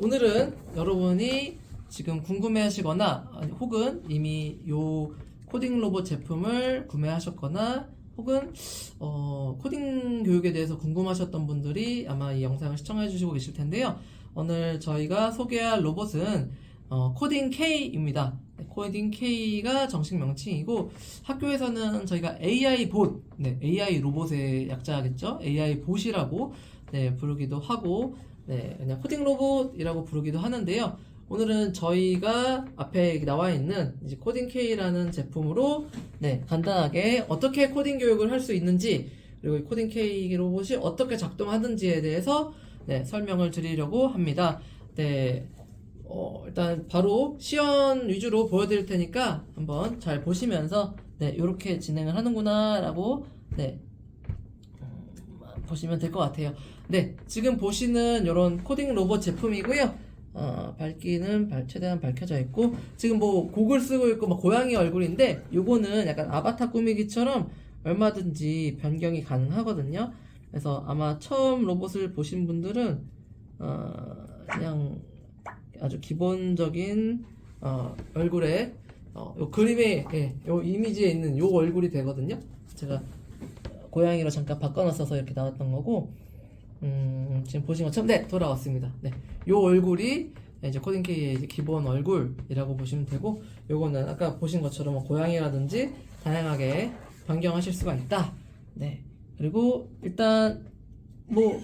오늘은 여러분이 지금 궁금해하시거나 혹은 이미 요 코딩 로봇 제품을 구매하셨거나 혹은 어, 코딩 교육에 대해서 궁금하셨던 분들이 아마 이 영상을 시청해 주시고 계실 텐데요. 오늘 저희가 소개할 로봇은 어, 코딩 K입니다. 네, 코딩 K가 정식 명칭이고 학교에서는 저희가 AI 봇, 네, AI 로봇의 약자겠죠. AI 봇이라고 네, 부르기도 하고 네, 그냥 코딩 로봇이라고 부르기도 하는데요. 오늘은 저희가 앞에 나와 있는 이제 코딩 K라는 제품으로 네, 간단하게 어떻게 코딩 교육을 할 수 있는지 그리고 이 코딩 K 로봇이 어떻게 작동하는지에 대해서 네, 설명을 드리려고 합니다. 네, 어, 일단 바로 시연 위주로 보여드릴 테니까 한번 잘 보시면서 네, 이렇게 진행을 하는구나라고 네, 음, 보시면 될 것 같아요. 네, 지금 보시는 이런 코딩 로봇 제품이고요. 어, 밝기는 밝- 최대한 밝혀져 있고 지금 뭐 곡을 쓰고 있고 막 고양이 얼굴인데 요거는 약간 아바타 꾸미기처럼 얼마든지 변경이 가능하거든요. 그래서 아마 처음 로봇을 보신 분들은 어, 그냥 아주 기본적인 어, 얼굴에 어, 요 그림에 예, 요 이미지에 있는 요 얼굴이 되거든요. 제가 고양이로 잠깐 바꿔놨어서 이렇게 나왔던 거고 음, 지금 보신 것처럼 네 돌아왔습니다. 네, 요 얼굴이 이제 코딩 K의 이제 기본 얼굴이라고 보시면 되고 요거는 아까 보신 것처럼 뭐 고양이라든지 다양하게 변경하실 수가 있다. 네, 그리고 일단 뭐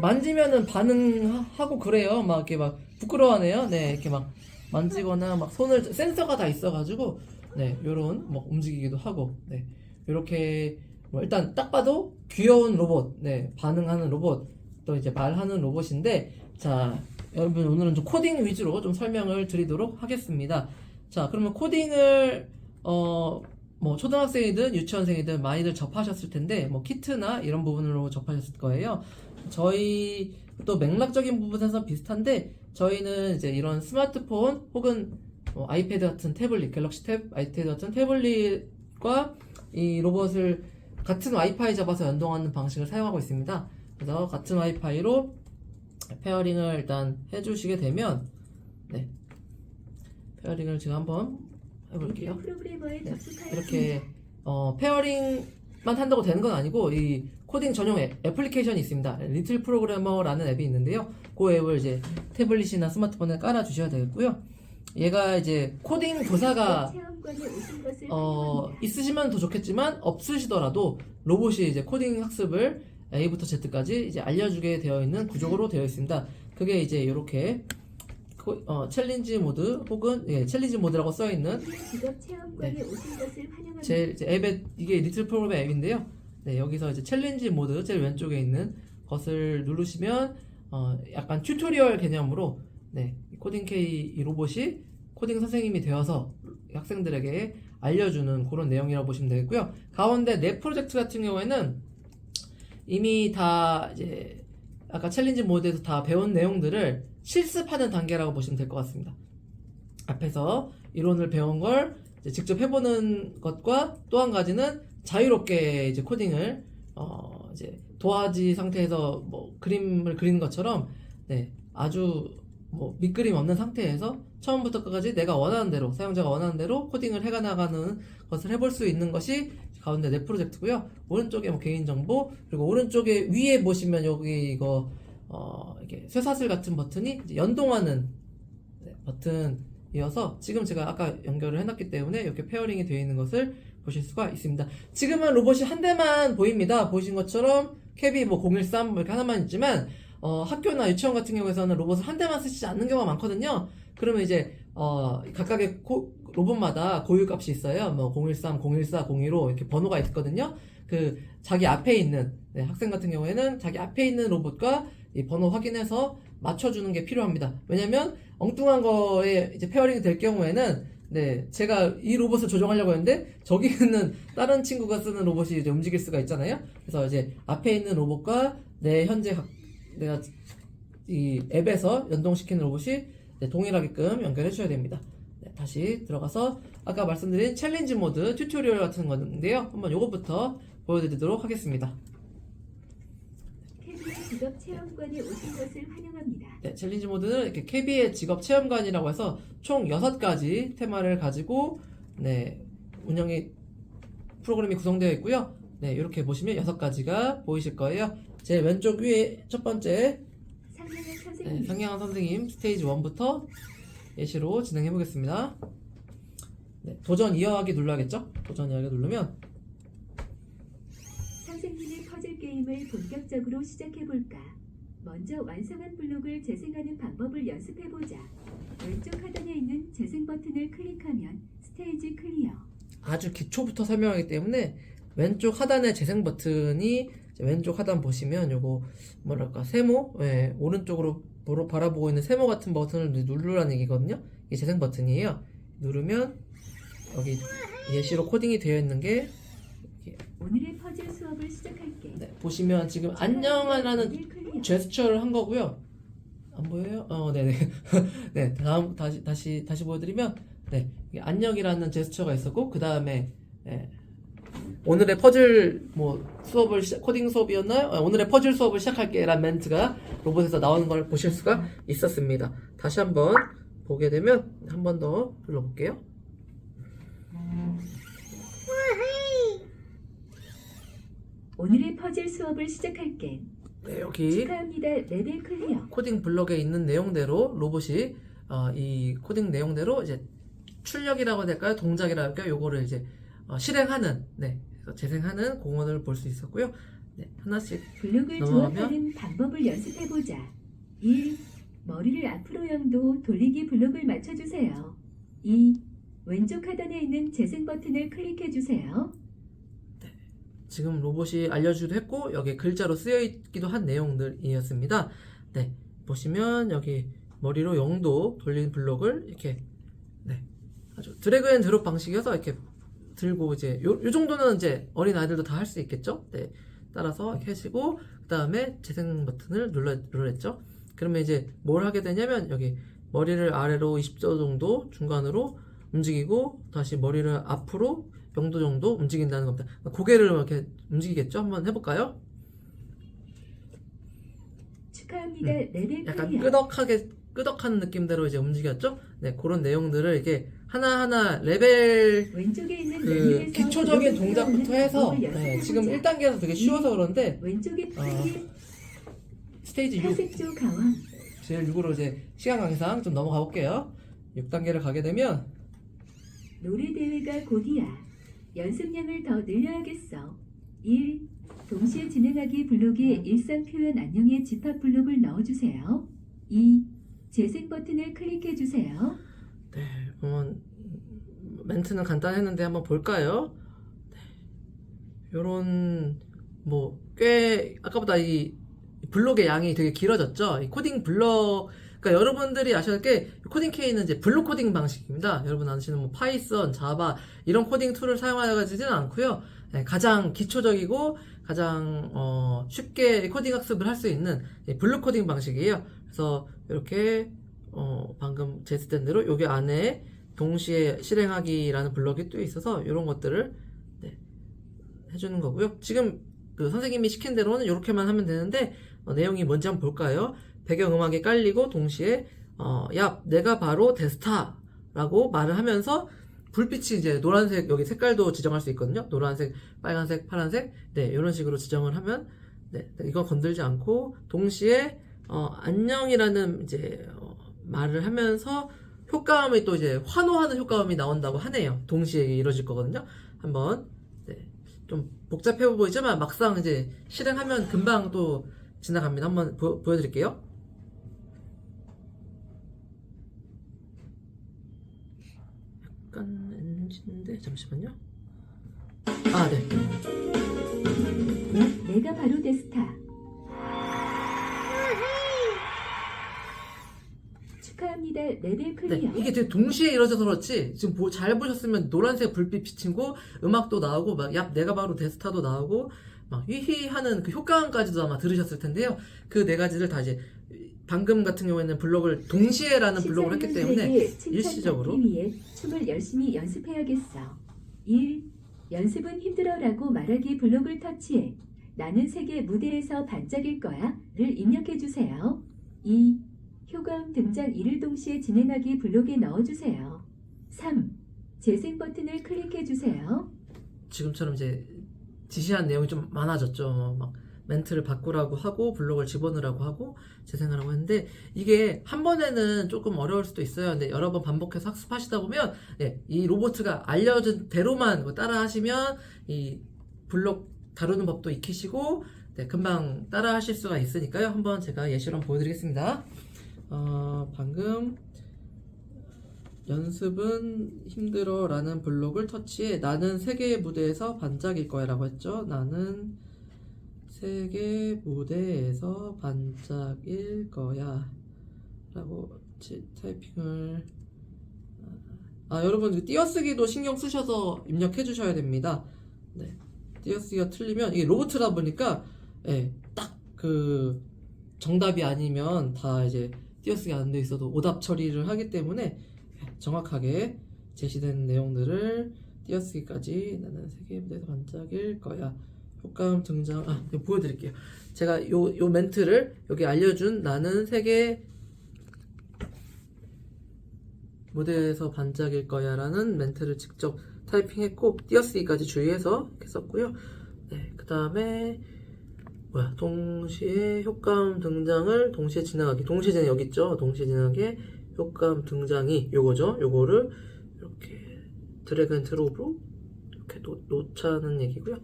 만지면은 반응하고 그래요. 막 이렇게 막 부끄러워하네요. 네, 이렇게 막 만지거나 막 손을 센서가 다 있어가지고 네, 요런 뭐 움직이기도 하고 네, 요렇게 뭐 일단 딱 봐도 귀여운 로봇, 네, 반응하는 로봇, 또 이제 말하는 로봇인데 자, 여러분 오늘은 좀 코딩 위주로 좀 설명을 드리도록 하겠습니다. 자, 그러면 코딩을 어 뭐 초등학생이든 유치원생이든 많이들 접하셨을 텐데 뭐 키트나 이런 부분으로 접하셨을 거예요. 저희 또 맥락적인 부분에서 비슷한데 저희는 이제 이런 스마트폰 혹은 뭐 아이패드 같은 태블릿, 갤럭시 탭, 아이패드 같은 태블릿과 이 로봇을 같은 와이파이 잡아서 연동하는 방식을 사용하고 있습니다. 그래서 같은 와이파이로 페어링을 일단 해주시게 되면 네 페어링을 지금 한번 해볼게요. 네, 이렇게 어, 페어링만 한다고 되는 건 아니고 이 코딩 전용 애, 애플리케이션이 있습니다. 리틀 프로그래머라는 앱이 있는데요. 그 앱을 이제 태블릿이나 스마트폰에 깔아 주셔야 되겠고요. 얘가 이제 코딩 교사가 것을 어. 있으시면 더 좋겠지만 없으시더라도 로봇이 이제 코딩 학습을 A부터 Z까지 이제 알려주게 되어 있는 구조로 되어 있습니다. 그게 이제 이렇게 어, 챌린지 모드 혹은 예, 챌린지 모드라고 써 있는 직업 체험관에 오신 것을 환영합니다. 제 이제 앱에 이게 리틀 프로그램 앱인데요. 네, 여기서 이제 챌린지 모드 제일 왼쪽에 있는 것을 누르시면 어, 약간 튜토리얼 개념으로 네, 이 코딩 K 이 로봇이 코딩 선생님이 되어서 학생들에게 알려주는 그런 내용이라고 보시면 되겠고요. 가운데 내 프로젝트 같은 경우에는 이미 다 이제 아까 챌린지 모드에서 다 배운 내용들을 실습하는 단계라고 보시면 될 것 같습니다. 앞에서 이론을 배운 걸 직접 해보는 것과 또 한 가지는 자유롭게 이제 코딩을 어 이제 도화지 상태에서 뭐 그림을 그리는 것처럼 네 아주 뭐 밑그림 없는 상태에서 처음부터 끝까지 내가 원하는 대로 사용자가 원하는 대로 코딩을 해가 나가는 것을 해볼 수 있는 것이 가운데 내 프로젝트고요 오른쪽에 뭐 개인 정보 그리고 오른쪽에 위에 보시면 여기 이거 어 이게 쇠사슬 같은 버튼이 연동하는 네, 버튼이어서 지금 제가 아까 연결을 해놨기 때문에 이렇게 페어링이 되어 있는 것을 보실 수가 있습니다. 지금은 로봇이 한 대만 보입니다. 보신 것처럼 캡이 뭐013 이렇게 하나만 있지만 어, 학교나 유치원 같은 경우에서는 로봇을 한 대만 쓰지 않는 경우가 많거든요. 그러면 이제 어, 각각의 고- 로봇마다 고유값이 있어요. 뭐 013, 014, 015 이렇게 번호가 있거든요. 그 자기 앞에 있는 네, 학생 같은 경우에는 자기 앞에 있는 로봇과 이 번호 확인해서 맞춰주는 게 필요합니다. 왜냐면 엉뚱한 거에 이제 페어링이 될 경우에는 네 제가 이 로봇을 조정하려고 했는데 저기 있는 다른 친구가 쓰는 로봇이 이제 움직일 수가 있잖아요. 그래서 이제 앞에 있는 로봇과 내 현재 각- 내가 이 앱에서 연동시키는 로봇이 네, 동일하게끔 연결해 주셔야 됩니다. 네, 다시 들어가서 아까 말씀드린 챌린지 모드 튜토리얼 같은 건데요. 한번 요것부터 보여드리도록 하겠습니다. 직업 체험관에 오신 것을 환영합니다. 네, 챌린지 모드는 이렇게 KB의 직업 체험관이라고 해서 총 6가지 테마를 가지고 네, 운영이 프로그램이 구성되어 있고요. 네, 이렇게 보시면 6가지가 보이실 거예요. 제 왼쪽 위에 첫 번째 선생님, 상냥한 선생님 스테이지 1부터 예시로 진행해 보겠습니다. 네, 도전 이어가기 눌러야겠죠? 도전 이어가기 누르면 선생님의 퍼즐 게임을 본격적으로 시작해 볼까? 먼저 완성한 블록을 재생하는 방법을 연습해 보자. 왼쪽 하단에 있는 재생 버튼을 클릭하면 스테이지 클리어. 아주 기초부터 설명하기 때문에 왼쪽 하단에 재생 버튼이 왼쪽 하단 보시면 요거 뭐랄까 세모 예, 오른쪽으로 보러 바라보고 있는 세모 같은 버튼을 누- 누르라는 얘기거든요. 이게 재생 버튼이에요. 누르면 여기 예시로 코딩이 되어 있는 게 오늘의 퍼즐 수업을 시작할게. 네, 보시면 지금 안녕하라는. 제스처를 한 거고요. 안 보여요? 어, 네네. 네, 다음 다시 다시 다시 보여드리면 네, 안녕이라는 제스처가 있었고 그 다음에 네, 오늘의 퍼즐 뭐 수업을 시작, 코딩 수업이었나요? 아, 오늘의 퍼즐 수업을 시작할게 라는 멘트가 로봇에서 나오는 걸 보실 수가 있었습니다. 다시 한번 보게 되면 한 번 더 불러볼게요. 오늘의 퍼즐 수업을 시작할게. 네, 여기 축하합니다. 레벨 클리어. 코딩 블럭에 있는 내용대로 로봇이 어, 이 코딩 내용대로 이제 출력이라고 될까요? 동작이라고 할까요? 요거를 이제 어, 실행하는 네 재생하는 공원을 볼 수 있었고요. 네, 하나씩 블록을? 조합하는 방법을 연습해 보자. 1. 머리를 앞으로 영도 돌리기 블록을 맞춰 주세요. 2. 왼쪽 하단에 있는 재생 버튼을 클릭해 주세요. 지금 로봇이 알려주기도 했고 여기 글자로 쓰여 있기도 한 내용들이었습니다. 네 보시면 여기 머리로 0도 돌린 블록을 이렇게 네 아주 드래그 앤 드롭 방식이어서 이렇게 들고 이제 요, 요 정도는 이제 어린 아이들도 다 할 수 있겠죠. 네 따라서 이렇게 하시고 그 다음에 재생 버튼을 눌러 눌렀죠. 그러면 이제 뭘 하게 되냐면 여기 머리를 아래로 20도 정도 중간으로 움직이고 다시 머리를 앞으로 0도 정도 움직인다는 겁니다. 고개를 이렇게 움직이겠죠? 한번 해볼까요? 축하합니다. 레벨 음. 약간. 끄덕하게 끄덕하는 느낌대로 이제 움직였죠? 네, 그런 내용들을 이렇게 하나하나 레벨 그 기초적인 동작부터 해서 네, 지금 보자. 1단계에서 되게 쉬워서 그런데 왼쪽에 어, 스테이지 6 탈색조 가왕 제일 6으로 이제 시간 관계상 좀 넘어가 볼게요. 6단계를 가게 되면 노래 대회가 곧이야. 연습량을 더 늘려야겠어. 1. 동시에 진행하기 블록에 일상 표현 안녕의 집합 블록을 넣어주세요. 2. 재생 버튼을 클릭해 주세요. 네, 한번 멘트는 간단했는데 한번 볼까요? 네, 요런 뭐 꽤 아까보다 이 블록의 양이 되게 길어졌죠. 이 코딩 블록 그러니까 여러분들이 아셔야 할 게 코딩 K는 이제 블록 코딩 방식입니다. 여러분 아시는 뭐 파이썬, 자바 이런 코딩 툴을 사용하지는 않고요. 네, 가장 기초적이고 가장 어, 쉽게 코딩 학습을 할 수 있는 이 블록 코딩 방식이에요. 그래서 이렇게 어, 방금 제스된 대로 여기 안에 동시에 실행하기라는 블럭이 또 있어서 이런 것들을 네, 해주는 거고요. 지금 그 선생님이 시킨 대로는 이렇게만 하면 되는데 어, 내용이 뭔지 한번 볼까요? 배경음악이 깔리고 동시에 어, 야 내가 바로 데스타라고 말을 하면서 불빛이 이제 노란색 여기 색깔도 지정할 수 있거든요. 노란색, 빨간색, 파란색 네 이런 식으로 지정을 하면 네 이거 건들지 않고 동시에 어, 안녕이라는 이제 어, 말을 하면서 효과음이 또 이제 환호하는 효과음이 나온다고 하네요. 동시에 이루어질 거거든요. 한번 네, 좀 복잡해 보이지만 막상 이제 실행하면 금방 또 지나갑니다. 한번 보, 보여드릴게요. 약간 NG인데 잠시만요. 아 네. 내가 바로 데스타. 축하합니다. 레벨 클리어. 네, 이게 되게 동시에 이루어져서 그렇지 지금 보- 잘 보셨으면 노란색 불빛 비치고 음악도 나오고 막 야 내가 바로 데스타도 나오고 막 휘휘 하는 그 효과음까지도 아마 들으셨을 텐데요 그 네 가지를 다 이제 방금 같은 경우에는 블록을 동시에라는 블록을 했기 때문에 일시적으로. 위해 춤을 열심히 연습해야겠어. 1. 연습은 힘들어라고 말하기 블록을 터치해. 나는 세계 무대에서 반짝일 거야를 입력해 주세요. 2. 효과음 등장 1을 동시에 진행하기 블록에 넣어 주세요. 3. 재생 버튼을 클릭해 주세요. 지금처럼 이제 지시한 내용이 좀 많아졌죠. 막 멘트를 바꾸라고 하고 블록을 집어넣으라고 하고 재생하라고 했는데 이게 한 번에는 조금 어려울 수도 있어요. 근데 여러 번 반복해서 학습하시다 보면 네, 이 로봇가 알려준 대로만 그거 따라 하시면 이 블록 다루는 법도 익히시고 네, 금방 따라 하실 수가 있으니까요. 한번 제가 예시로 보여드리겠습니다. 어, 방금 연습은 힘들어 라는 블록을 터치해 나는 세계의 무대에서 반짝일 거야 라고 했죠. 나는 세계 무대에서 반짝일 거야 라고 치- 타이핑을 아 여러분 그 띄어쓰기도 신경 쓰셔서 입력해 주셔야 됩니다. 네. 띄어쓰기가 틀리면 이게 로봇이다 보니까 예, 딱그 정답이 아니면 다 이제 띄어쓰기 안 돼 있어도 오답 처리를 하기 때문에 정확하게 제시된 내용들을 띄어쓰기까지 나는 세계의 무대에서 반짝일 거야. 효과음 등장, 아, 보여드릴게요. 제가 요, 요 멘트를 여기 알려준 나는 세계 무대에서 반짝일 거야 라는 멘트를 직접 타이핑했고, 띄어쓰기까지 주의해서 썼고요. 네, 그 다음에, 뭐야, 동시에 효과음 등장을 동시에 지나가기. 동시에 지나 여기 있죠? 동시에 지나가기. 효과음 등장이 요거죠. 요거를 이렇게 드래그 앤 드롭으로 이렇게 놓, 놓자는 얘기고요.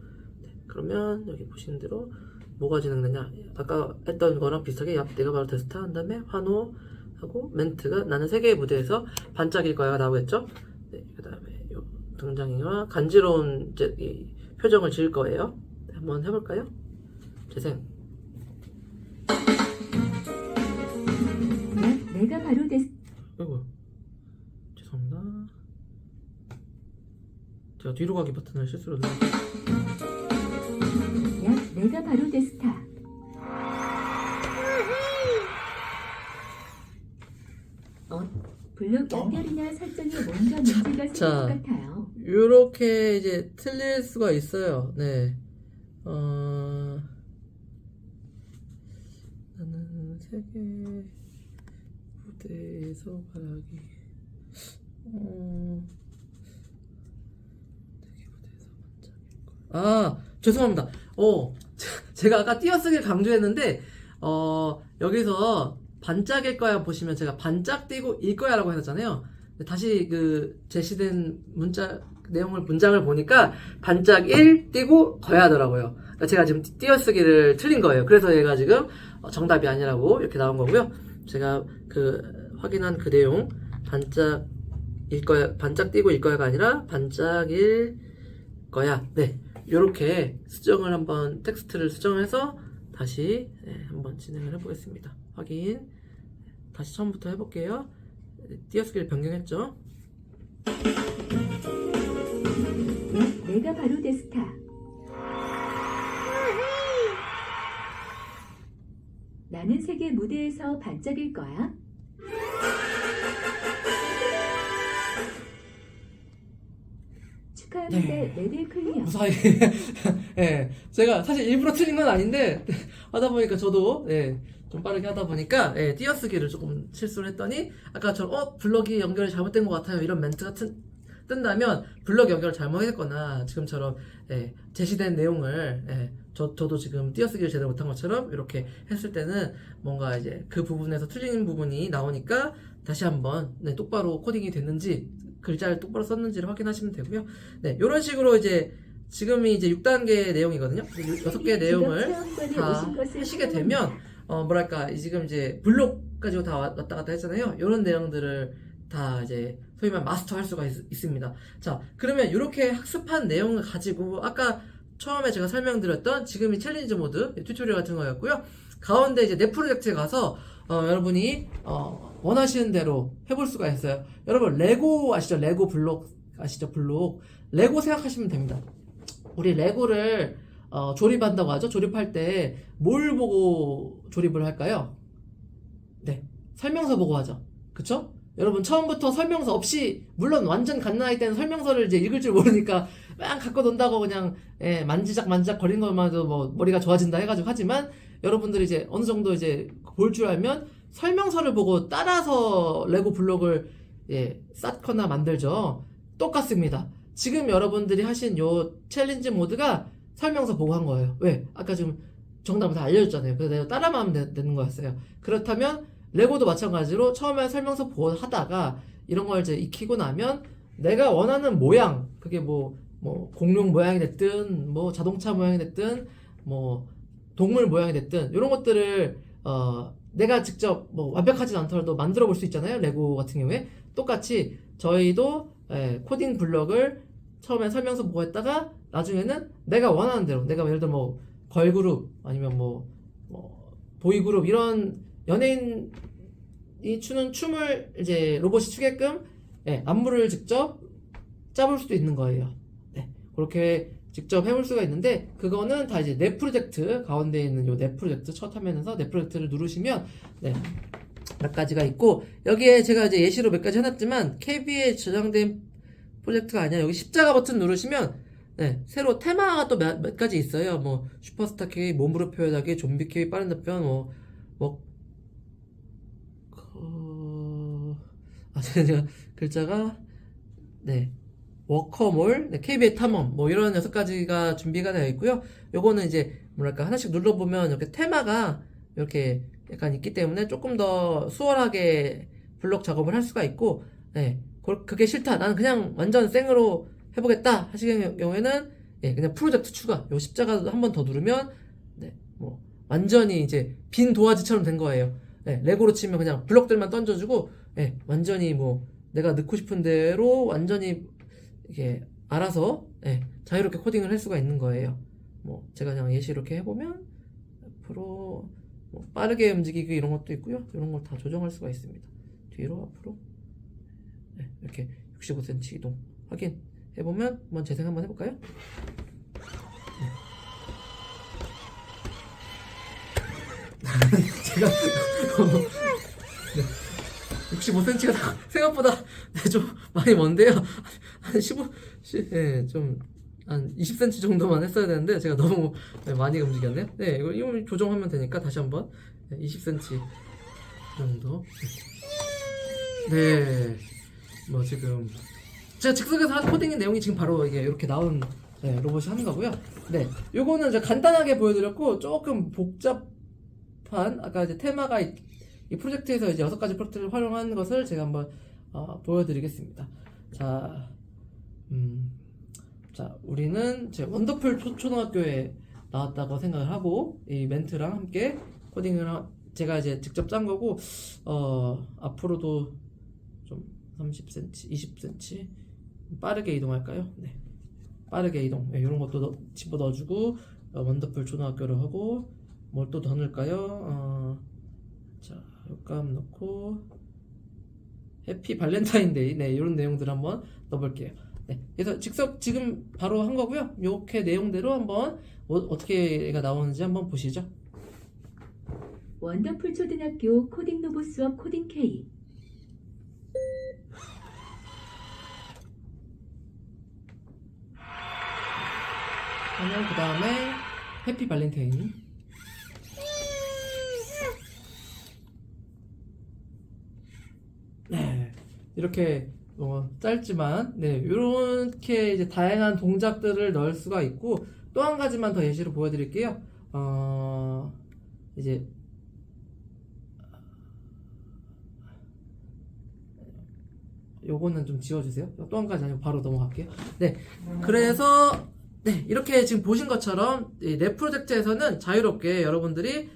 네, 그러면 여기 보시는 대로 뭐가 진행되냐? 아까 했던 거랑 비슷하게 야, 내가 바로 테스트 한 다음에 환호 하고 멘트가 나는 세계의 무대에서 반짝일 거야 라고 했죠. 네, 그 다음에 요 등장이와 간지러운 이제 이 표정을 지을 거예요. 네, 한번 해볼까요? 재생. 약 내가 바로 됐 아이고 죄송합니다 제가 뒤로 가기 버튼을 실수로 눌렀어요 약 내가 바로 데스타. 어, 블록 연결이나 설정에 뭔가 문제가 자. 것 같아요. 요렇게 이제 틀릴 수가 있어요 네 어... 나는 세계 무대에서 바라기 어... 세계 무대에서 반짝일 거야. 아 죄송합니다 어 제가 아까 띄어쓰기를 강조했는데 어 여기서 반짝일 거야 보시면 제가 반짝 띄고 일 거야 라고 했잖아요. 다시 그 제시된 문자 내용을 문장을 보니까 반짝 1 띄고 거야더라고요. 그러니까 제가 지금 띄어쓰기를 틀린 거예요. 그래서 얘가 지금 어, 정답이 아니라고 이렇게 나온 거고요. 제가 그 확인한 그 내용 반짝 일 거야 반짝 띄고 일 거야가 아니라 반짝일 거야. 네. 요렇게 수정을 한번 텍스트를 수정해서 다시 네, 한번 진행을 해보겠습니다. 확인. 다시 처음부터 해볼게요. 네, 띄어쓰기를 변경했죠. 약 내가 바로 데스타. 나는 세계 무대에서 반짝일 거야. 축하합니다. 레벨 클리어. 무사히. 예. 제가 사실 일부러 틀린 건 아닌데, 하다 보니까 저도, 예, 좀 빠르게 하다 보니까, 예, 띄어쓰기를 조금 실수를 했더니, 아까처럼, 어, 블럭이 연결이 잘못된 것 같아요. 이런 멘트가 튼, 뜬다면, 블럭 연결을 잘못했거나, 지금처럼, 예, 제시된 내용을, 예, 저, 저도 지금 띄어쓰기를 제대로 못한 것처럼, 이렇게 했을 때는, 뭔가 이제 그 부분에서 틀린 부분이 나오니까, 다시 한번, 네, 똑바로 코딩이 됐는지, 글자를 똑바로 썼는지를 확인하시면 되고요. 네, 이런 식으로 이제 지금이 이제 6단계 내용이거든요. 6개 내용을 다 하시게 되면 어 뭐랄까 이 지금 이제 블록 가지고 다 왔- 왔다 갔다 했잖아요. 이런 내용들을 다 이제 소위 말 마스터 할 수가 있, 습니다 자, 그러면 이렇게 학습한 내용을 가지고 아까 처음에 제가 설명드렸던 지금이 챌린지 모드 튜토리얼 같은 거였고요. 가운데 이제 내 프로젝트에 가서 어, 여러분이 어, 원하시는 대로 해볼 수가 있어요. 여러분 레고 아시죠? 레고 블록 아시죠? 블록 레고 생각하시면 됩니다. 우리 레고를 어, 조립한다고 하죠. 조립할 때 뭘 보고 조립을 할까요? 네, 설명서 보고 하죠. 그쵸? 여러분 처음부터 설명서 없이 물론 완전 갓난아이 때는 설명서를 이제 읽을 줄 모르니까 막 갖고 논다고 그냥 예, 만지작 만지작 거리는 것만 해도 뭐 머리가 좋아진다 해가지고 하지만 여러분들이 이제 어느 정도 이제 볼 줄 알면 설명서를 보고 따라서 레고 블록을 예, 쌓거나 만들죠. 똑같습니다. 지금 여러분들이 하신 요 챌린지 모드가 설명서 보고 한 거예요. 왜? 아까 지금 정답을 다 알려줬잖아요. 그래서 내가 따라만 하면 되- 되는 거였어요. 그렇다면 레고도 마찬가지로 처음에 설명서 보고 하다가 이런 걸 이제 익히고 나면 내가 원하는 모양, 그게 뭐, 뭐, 공룡 모양이 됐든, 뭐, 자동차 모양이 됐든, 뭐, 동물 모양이 됐든, 이런 것들을, 어, 내가 직접 뭐 완벽하진 않더라도 만들어 볼 수 있잖아요. 레고 같은 경우에. 똑같이 저희도 예, 코딩 블럭을 처음에 설명서 보고 했다가 나중에는 내가 원하는 대로 내가 예를 들어 뭐 걸그룹 아니면 뭐, 뭐 보이그룹 이런 연예인이 추는 춤을 이제 로봇이 추게끔 예, 안무를 직접 짜볼 수도 있는 거예요. 네, 그렇게 직접 해볼 수가 있는데 그거는 다 이제 내 프로젝트 가운데 있는 요내 프로젝트 첫 화면에서 내 프로젝트를 누르시면 네, 몇 가지가 있고 여기에 제가 이제 예시로 몇 가지 해놨지만 KB에 저장된 프로젝트가 아니라 여기 십자가 버튼 누르시면 네, 새로 테마가 또 몇, 몇 가지 있어요. 뭐 슈퍼스타 K, 몸으로 표현하기, 좀비 K, 빠른 답변, 뭐, 뭐, 그... 아, 제가 글자가 네, 워커몰, 네, KB의 탐험, 뭐 이런 여섯 가지가 준비가 되어 있고요. 요거는 이제 뭐랄까 하나씩 눌러보면 이렇게 테마가 이렇게 약간 있기 때문에 조금 더 수월하게 블록 작업을 할 수가 있고, 네, 그- 그게 싫다. 나는 그냥 완전 생으로 해보겠다 하시는 경우에는 예, 그냥 프로젝트 추가. 요 십자가 한 번 더 누르면 네, 뭐 완전히 이제 빈 도화지처럼 된 거예요. 네, 레고로 치면 그냥 블록들만 던져주고, 예, 완전히 뭐 내가 넣고 싶은 대로 완전히 이게 알아서 예, 자유롭게 코딩을 할 수가 있는 거예요. 뭐 제가 그냥 예시 이렇게 해보면 앞으로 뭐 빠르게 움직이기 이런 것도 있고요. 이런 걸 다 조정할 수가 있습니다. 뒤로 앞으로 네, 이렇게 65cm 이동 확인 해보면 한번 재생 한번 해볼까요? 네. 제가 네, 65cm가 생각보다 네, 좀 많이 먼데요. 한 15, 예, 좀, 한 20cm 정도만 했어야 되는데, 제가 너무 네, 많이 움직였네요. 네, 이거, 이거 조정하면 되니까 다시 한 번. 네, 20cm 정도. 네. 뭐 지금, 제가 즉석에서 한 코딩의 내용이 지금 바로 이게 이렇게 나온 네, 로봇이 하는 거고요. 네. 요거는 이제 간단하게 보여드렸고, 조금 복잡한, 아까 이제 테마가 있- 이 프로젝트에서 이제 여섯 가지 프로젝트를 활용한 것을 제가 한번 어, 보여드리겠습니다. 자, 음, 자, 우리는 제 원더풀 초, 초등학교에 나왔다고 생각을 하고 이 멘트랑 함께 코딩을 하- 제가 이제 직접 짠 거고 어, 앞으로도 좀 30cm, 20cm 빠르게 이동할까요? 네, 빠르게 이동. 네, 이런 것도 넣- 집어 넣어주고 어, 원더풀 초등학교를 하고 뭘 또 더 넣을까요? 어, 자, 효과음 넣고 해피 발렌타인데이 네 이런 내용들 한번 넣어볼게요. 네, 그래서 즉석 지금 바로 한 거고요. 이렇게 내용대로 한번 어, 어떻게 얘가 나오는지 한번 보시죠. 원더풀 초등학교 코딩 로봇 수업 코딩 K 하면 그 다음에 해피 발렌타인. 네, 이렇게 어, 짧지만 네 이렇게 이제 다양한 동작들을 넣을 수가 있고 또 한 가지만 더 예시로 보여드릴게요. 어, 이제 요거는 좀 지워주세요. 또 한 가지 아니고 바로 넘어갈게요. 네, 그래서 네 이렇게 지금 보신 것처럼 이내 프로젝트에서는 자유롭게 여러분들이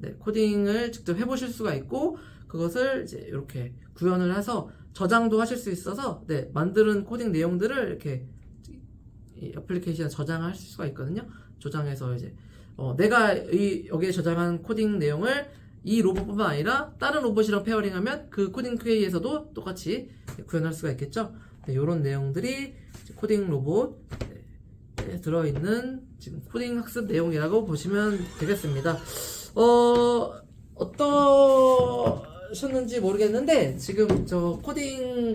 네, 코딩을 직접 해보실 수가 있고 그것을 이제 이렇게 구현을 해서 저장도 하실 수 있어서 네, 만드는 코딩 내용들을 이렇게 이 애플리케이션에 저장할 수가 있거든요. 저장해서 이제 어, 내가 이 여기에 저장한 코딩 내용을 이 로봇뿐만 아니라 다른 로봇이랑 페어링하면 그 코딩 퀘이에서도 똑같이 구현할 수가 있겠죠. 네, 이런 내용들이 코딩 로봇 네, 들어있는 지금 코딩 학습 내용이라고 보시면 되겠습니다. 어, 어 떠셨는지 모르겠는데, 지금 저 코딩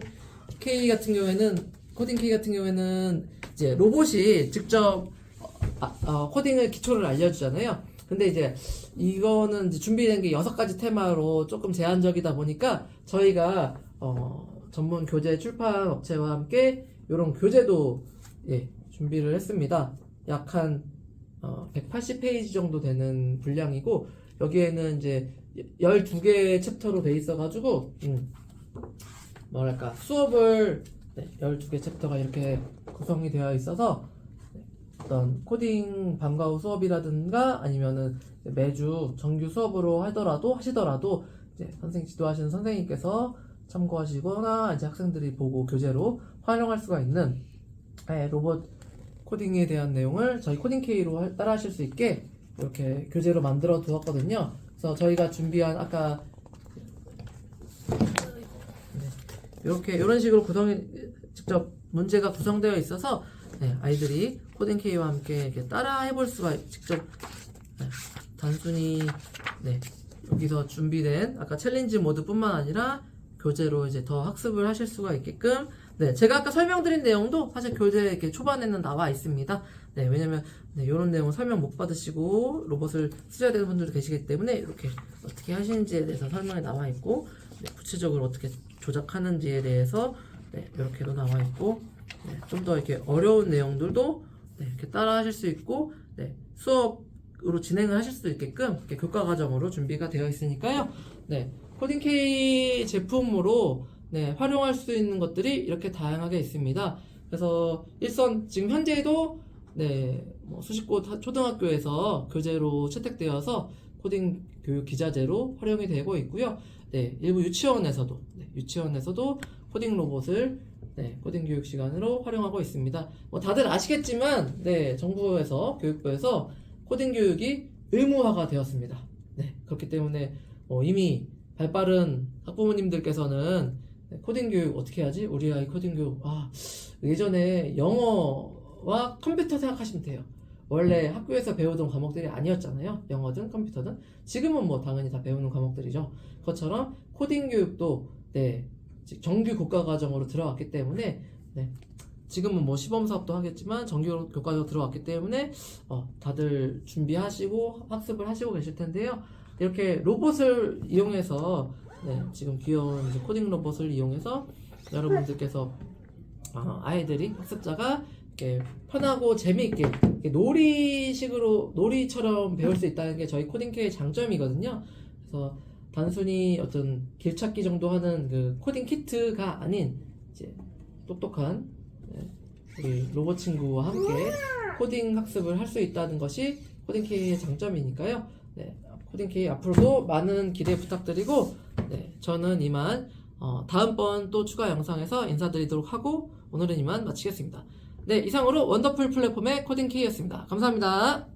K 같은 경우에는 코딩 K 같은 경우에는 이제 로봇이 직접 어, 아, 어, 코딩을 기초를 알려주잖아요. 근데 이제 이거는 이제 준비된 게 여섯 가지 테마로 조금 제한적이다 보니까 저희가 어, 전문 교재 출판 업체와 함께 이런 교재도 예, 준비를 했습니다. 약한 180페이지 정도 되는 분량이고 여기에는 이제 12개의 챕터로 돼 있어가지고 음, 뭐랄까 수업을 네, 12개 챕터가 이렇게 구성이 되어 있어서 네, 어떤 코딩 방과 후 수업이라든가 아니면은 매주 정규 수업으로 하더라도 하시더라도 이제 선생 지도하시는 선생님께서 참고하시거나 이제 학생들이 보고 교재로 활용할 수가 있는 네, 로봇 코딩에 대한 내용을 저희 코딩 K로 따라 하실 수 있게 이렇게 교재로 만들어 두었거든요. 그래서 저희가 준비한 아까 이렇게 이런 식으로 구성이 직접 문제가 구성되어 있어서 네, 아이들이 코딩 K와 함께 이렇게 따라 해볼 수가 직접 네, 단순히 네, 여기서 준비된 아까 챌린지 모드뿐만 아니라 교재로 이제 더 학습을 하실 수가 있게끔 네, 제가 아까 설명드린 내용도 사실 교재 이렇게 초반에는 나와 있습니다. 네, 왜냐면 네, 이런 내용은 설명 못 받으시고 로봇을 쓰셔야 되는 분들도 계시기 때문에 이렇게 어떻게 하시는지에 대해서 설명이 나와 있고 네, 구체적으로 어떻게 조작하는지에 대해서 네, 이렇게도 나와 있고 네, 좀 더 이렇게 어려운 내용들도 네, 이렇게 따라 하실 수 있고 네, 수업으로 진행을 하실 수 있게끔 이렇게 교과 과정으로 준비가 되어 있으니까요. 네, 코딩 K 제품으로 네, 활용할 수 있는 것들이 이렇게 다양하게 있습니다. 그래서 일선 지금 현재도 네, 뭐 수십 곳 하- 초등학교에서 교재로 채택되어서 코딩 교육 기자재로 활용이 되고 있고요. 네, 일부 유치원에서도 네, 유치원에서도 코딩 로봇을 네, 코딩 교육 시간으로 활용하고 있습니다. 뭐 다들 아시겠지만 네, 정부에서 교육부에서 코딩 교육이 의무화가 되었습니다. 네, 그렇기 때문에 어, 이미 발빠른 학부모님들께서는 네, 코딩 교육 어떻게 하지? 우리 아이 코딩 교육 아 예전에 영어와 컴퓨터 생각하시면 돼요. 원래 학교에서 배우던 과목들이 아니었잖아요. 영어든 컴퓨터든 지금은 뭐 당연히 다 배우는 과목들이죠. 그것처럼 코딩 교육도 네 지- 정규 교과 과정으로 들어왔기 때문에 네 지금은 뭐 시범 사업도 하겠지만 정규 교과로 들어왔기 때문에 어, 다들 준비하시고 학습을 하시고 계실 텐데요. 이렇게 로봇을 이용해서 네, 지금 귀여운 이제 코딩 로봇을 이용해서 여러분들께서 어, 아이들이 학습자가 이렇게 편하고 재미있게 이렇게 놀이식으로 놀이처럼 배울 수 있다는 게 저희 코딩 K의 장점이거든요. 그래서 단순히 어떤 길찾기 정도 하는 그 코딩 키트가 아닌 이제 똑똑한 네, 우리 로봇 친구와 함께 코딩 학습을 할 수 있다는 것이 코딩 K의 장점이니까요. 네, 코딩 K 앞으로도 많은 기대 부탁드리고 네, 저는 이만 어, 다음번 또 추가 영상에서 인사드리도록 하고 오늘은 이만 마치겠습니다. 네, 이상으로 원더풀 플랫폼의 코딩 K였습니다. 감사합니다.